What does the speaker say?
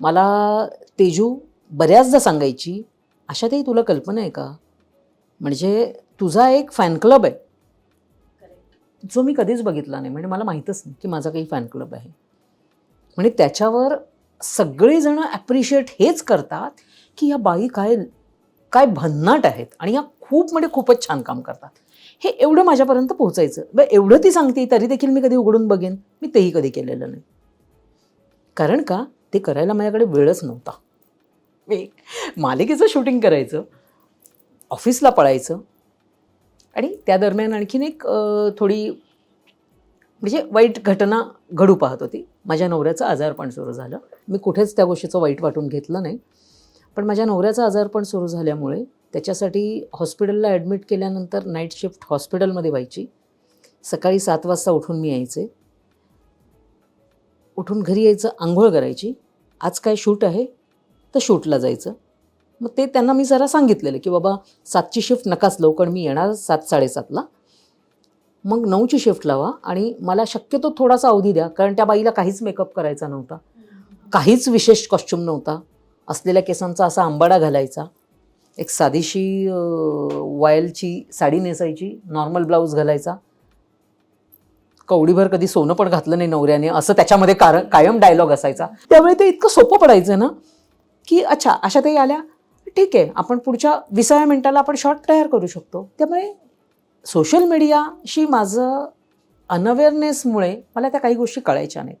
मला तेजू बऱ्याचदा सांगायची अशातही तुला कल्पना आहे का? म्हणजे तुझा एक फॅन क्लब आहे. जो मी कधीच बघितला नाही. म्हणजे मला माहीतच नाही की माझा काही फॅन क्लब आहे. म्हणजे त्याच्यावर सगळेजण ॲप्रिशिएट हेच करतात की या बाई काय काय भन्नाट आहेत आणि या खूप म्हणजे खूपच छान काम करतात. हे एवढं माझ्यापर्यंत पोहोचायचं. बरं एवढं ती सांगते तरी देखील मी कधी उघडून बघेन. मी तेही कधी केलेलं नाही. कारण का? ते करायला माझ्याकडे वेळच नव्हता. मी मालिकेचं शूटिंग करायचं ऑफिसला पळायचं आणि त्या दरम्यान आणखीन एक थोडी म्हणजे वाईट घटना घडू पाहत होती. माझ्या नवऱ्याचं आजारपण सुरू झालं. मी कुठेच त्या गोष्टीचं वाईट वाटून घेतलं नाही. पण माझ्या नवऱ्याचं आजारपण सुरू झाल्यामुळे त्याच्यासाठी हॉस्पिटलला ॲडमिट केल्यानंतर नाईट शिफ्ट हॉस्पिटलमध्ये व्हायची. सकाळी सात वाजता उठून मी यायचे. उठून घरी यायचं आंघोळ करायची. आज काय शूट आहे? तर शूटला जायचं. मग ते त्यांना मी जरा सांगितलेलं की बाबा सातची शिफ्ट नकाच लवकर मी येणार सात साडेसातला. मग नऊची शिफ्ट लावा आणि मला शक्यतो थोडासा अवधी द्या कारण त्या बाईला काहीच मेकअप करायचा नव्हता. काहीच विशेष कॉस्च्युम नव्हता. असलेल्या केसांचा असा आंबाडा घालायचा. एक साधीशी वॉयलची वायलची साडी नेसायची नॉर्मल ब्लाऊज घालायचा. कवडीभर कधी सोनं पण घातलं नाही नवऱ्याने असं त्याच्यामध्ये कारण कायम डायलॉग असायचा. त्यामुळे ते इतकं सोपं पडायचं ना की अच्छा अशा काही आल्या ठीक आहे आपण पुढच्या विसाव्या मिनिटाला आपण शॉर्ट तयार करू शकतो. त्यामुळे सोशल मीडियाशी माझं अनअवेअरनेसमुळे मला त्या काही गोष्टी कळायच्या नाहीत.